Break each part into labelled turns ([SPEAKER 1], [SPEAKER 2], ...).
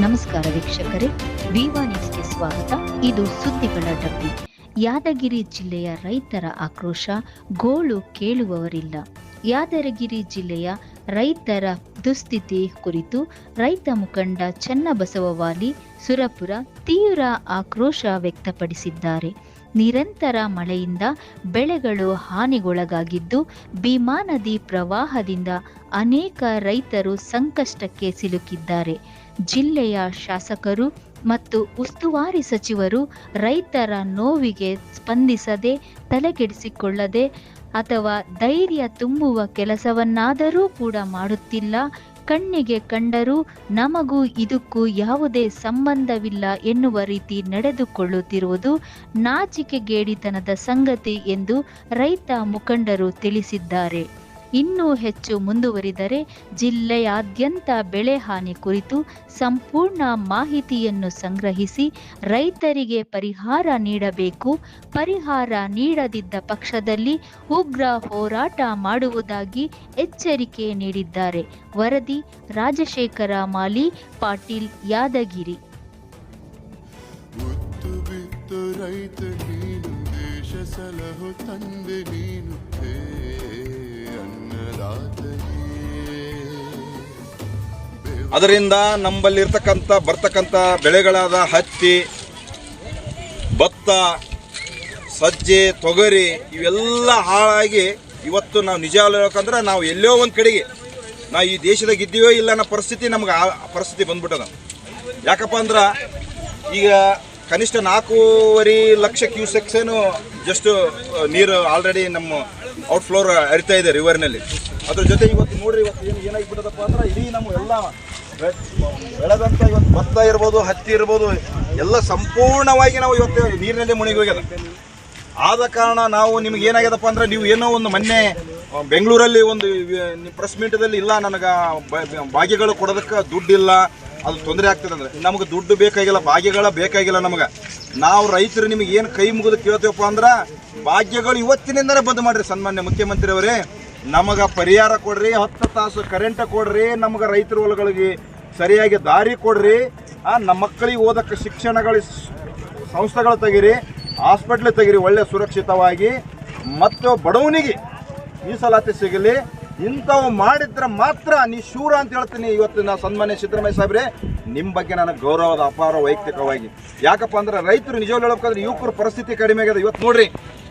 [SPEAKER 1] ನಮಸ್ಕಾರ ವೀಕ್ಷಕರೇ. ವಿವಾ ಸ್ವಾಗತ. ಇದು ಸುದ್ದಿಗಳ ಡಬ್ಬಿ. ಯಾದಗಿರಿ ಜಿಲ್ಲೆಯ ರೈತರ ಆಕ್ರೋಶ ಗೋಳು ಕೇಳುವವರಿಲ್ಲ. ಯಾದಗಿರಿ ಜಿಲ್ಲೆಯ ರೈತರ ದುಸ್ಥಿತಿ ಕುರಿತು ರೈತ ಮುಖಂಡ ಚನ್ನಬಸವವಾಲಿ ಸುರಪುರ ತೀವ್ರ ಆಕ್ರೋಶ ವ್ಯಕ್ತಪಡಿಸಿದ್ದಾರೆ. ನಿರಂತರ ಮಳೆಯಿಂದ ಬೆಳೆಗಳು ಹಾನಿಗೊಳಗಾಗಿದ್ದು, ಭೀಮಾ ನದಿ ಪ್ರವಾಹದಿಂದ ಅನೇಕ ರೈತರು ಸಂಕಷ್ಟಕ್ಕೆ ಸಿಲುಕಿದ್ದಾರೆ. ಜಿಲ್ಲೆಯ ಶಾಸಕರು ಮತ್ತು ಉಸ್ತುವಾರಿ ಸಚಿವರು ರೈತರ ನೋವಿಗೆ ಸ್ಪಂದಿಸದೆ, ತಲೆಕೆಡಿಸಿಕೊಳ್ಳದೆ ಅಥವಾ ಧೈರ್ಯ ತುಂಬುವ ಕೆಲಸವನ್ನಾದರೂ ಕೂಡ ಮಾಡುತ್ತಿಲ್ಲ. ಕಣ್ಣಿಗೆ ಕಂಡರೂ ನಮಗೂ ಇದಕ್ಕೂ ಯಾವುದೇ ಸಂಬಂಧವಿಲ್ಲ ಎನ್ನುವ ರೀತಿ ನಡೆದುಕೊಳ್ಳುತ್ತಿರುವುದು ನಾಚಿಕೆಗೇಡಿತನದ ಸಂಗತಿ ಎಂದು ರೈತ ಮುಖಂಡರು ತಿಳಿಸಿದ್ದಾರೆ. ಇನ್ನೂ ಹೆಚ್ಚು ಮುಂದುವರಿದರೆ ಜಿಲ್ಲೆಯಾದ್ಯಂತ ಬೆಳೆ ಹಾನಿ ಕುರಿತು ಸಂಪೂರ್ಣ ಮಾಹಿತಿಯನ್ನು ಸಂಗ್ರಹಿಸಿ ರೈತರಿಗೆ ಪರಿಹಾರ ನೀಡಬೇಕು. ಪರಿಹಾರ ನೀಡದಿದ್ದ ಪಕ್ಷದಲ್ಲಿ ಉಗ್ರ ಹೋರಾಟ ಮಾಡುವುದಾಗಿ ಎಚ್ಚರಿಕೆ ನೀಡಿದ್ದಾರೆ. ವರದಿ ರಾಜಶೇಖರ ಮಾಲಿ, ಪಾಟೀಲ್ ಯಾದಗಿರಿ.
[SPEAKER 2] ಅದರಿಂದ ನಮ್ಮಲ್ಲಿರ್ತಕ್ಕಂಥ, ಬರ್ತಕ್ಕಂಥ ಬೆಳೆಗಳಾದ ಹತ್ತಿ, ಭತ್ತ, ಸಜ್ಜೆ, ತೊಗರಿ, ಇವೆಲ್ಲ ಹಾಳಾಗಿ ಇವತ್ತು ನಾವು ನಿಜ ಹೇಳಬೇಕಂದ್ರೆ ನಾವು ಎಲ್ಲೋ ಒಂದು ಕಡೆಗೆ, ನಾವು ಈ ದೇಶದಾಗ ಇದ್ದೀವೋ ಇಲ್ಲ ಅನ್ನೋ ಪರಿಸ್ಥಿತಿ ನಮ್ಗೆ ಆ ಪರಿಸ್ಥಿತಿ ಬಂದ್ಬಿಟ್ಟದ. ಯಾಕಪ್ಪ ಅಂದ್ರೆ ಈಗ ಕನಿಷ್ಠ ನಾಲ್ಕೂವರೆ ಲಕ್ಷ ಕ್ಯೂಸೆಕ್ಸ್ ಏನು ಜಸ್ಟ್ ನೀರು ಆಲ್ರೆಡಿ ನಮ್ಮ ಔಟ್ಫ್ಲೋರ್ ಹರಿತಾ ಇದೆ ರಿವರ್ನಲ್ಲಿ ಅದ್ರ ಜೊತೆ ಇವತ್ತು ನೋಡ್ರಿ, ಇವತ್ತು ಏನು ಏನಾಗಿಬಿಟ್ಟದಪ್ಪ ಅಂದ್ರೆ ಇಡೀ ನಮ್ಮ ಎಲ್ಲ ಬೆಳೆದಂಥ ಇವತ್ತು ಭತ್ತ ಇರ್ಬೋದು, ಹತ್ತಿ ಇರ್ಬೋದು, ಎಲ್ಲ ಸಂಪೂರ್ಣವಾಗಿ ನಾವು ಇವತ್ತು ನೀರಿನಲ್ಲಿ ಮುಣಿಗಿ ಹೋಗ್ಯದ ಆದ ಕಾರಣ ನಾವು ನಿಮ್ಗೆ ಏನಾಗ್ಯದಪ್ಪ ಅಂದ್ರೆ ನೀವು ಏನೋ ಒಂದು ಮೊನ್ನೆ ಬೆಂಗಳೂರಲ್ಲಿ ಒಂದು ಪ್ರೆಸ್ ಮೀಟದಲ್ಲಿ ಇಲ್ಲ, ನನಗೆ ಭಾಗ್ಯಗಳು ಕೊಡೋದಕ್ಕೆ ದುಡ್ಡಿಲ್ಲ ಅದು ತೊಂದರೆ ಆಗ್ತದೆ ಅಂದ್ರೆ. ನಮಗೆ ದುಡ್ಡು ಬೇಕಾಗಿಲ್ಲ, ಭಾಗ್ಯಗಳ ಬೇಕಾಗಿಲ್ಲ ನಮಗೆ. ನಾವು ರೈತರು ನಿಮಗೆ ಏನು ಕೈ ಮುಗಿದು ಕೇಳ್ತೇವಪ್ಪ ಅಂದ್ರೆ, ಭಾಗ್ಯಗಳು ಇವತ್ತಿನಿಂದನೇ ಬಂದ್ ಮಾಡ್ರಿ ಸನ್ಮಾನ್ಯ ಮುಖ್ಯಮಂತ್ರಿಯವರೇ. ನಮಗೆ ಪರಿಹಾರ ಕೊಡ್ರಿ, ಹತ್ತು ತಾಸು ಕರೆಂಟ್ ಕೊಡ್ರಿ, ನಮಗೆ ರೈತರ ಹೊಲಗಳಿಗೆ ಸರಿಯಾಗಿ ದಾರಿ ಕೊಡ್ರಿ. ನಮ್ಮ ಮಕ್ಕಳಿಗೆ ಓದಕ್ಕೆ ಶಿಕ್ಷಣಗಳು ಸಂಸ್ಥೆಗಳು ತೆಗೀರಿ, ಹಾಸ್ಪಿಟ್ಲ್ ತೆಗೀರಿ ಒಳ್ಳೆ ಸುರಕ್ಷಿತವಾಗಿ. ಮತ್ತು ಬಡವನಿಗೆ ಮೀಸಲಾತಿ ಸಿಗಲಿ. ಇಂಥವು ಮಾಡಿದ್ರೆ ಮಾತ್ರ ನೀ ಶೂರ ಅಂತ ಹೇಳ್ತೀನಿ ಇವತ್ತು ನಾ ಸನ್ಮಾನ್ಯ ಸಿದ್ದರಾಮಯ್ಯ ಸಾಹೇಬ್ರೆ. ನಿಮ್ಮ ಬಗ್ಗೆ ನನಗೆ ಗೌರವದ ಅಪಾರ ವೈಯಕ್ತಿಕವಾಗಿ. ಯಾಕಪ್ಪ ಅಂದ್ರೆ ರೈತರು ನಿಜವಾಗ್ಲೂ ಹೇಳ್ಬೇಕಂದ್ರೆ ಯುವಕರ ಪರಿಸ್ಥಿತಿ ಕಡಿಮೆ ಆಗಿದೆ. ಇವತ್ತು ನೋಡ್ರಿ,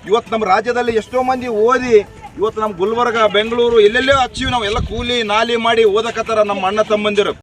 [SPEAKER 2] ಇವತ್ತು ನಮ್ಮ ರಾಜ್ಯದಲ್ಲಿ ಎಷ್ಟೋ ಮಂದಿ ಓದಿ, ಇವತ್ತು ನಮ್ಮ ಗುಲ್ಬರ್ಗ, ಬೆಂಗಳೂರು, ಎಲ್ಲೆಲ್ಲೋ ಹಚ್ಚಿವಿ ನಾವು. ಎಲ್ಲ ಕೂಲಿ, ನಾಲಿ ಮಾಡಿ ಓದಕತ್ತಾರ ನಮ್ಮ ಅಣ್ಣ ತಮ್ಮಂದಿರು.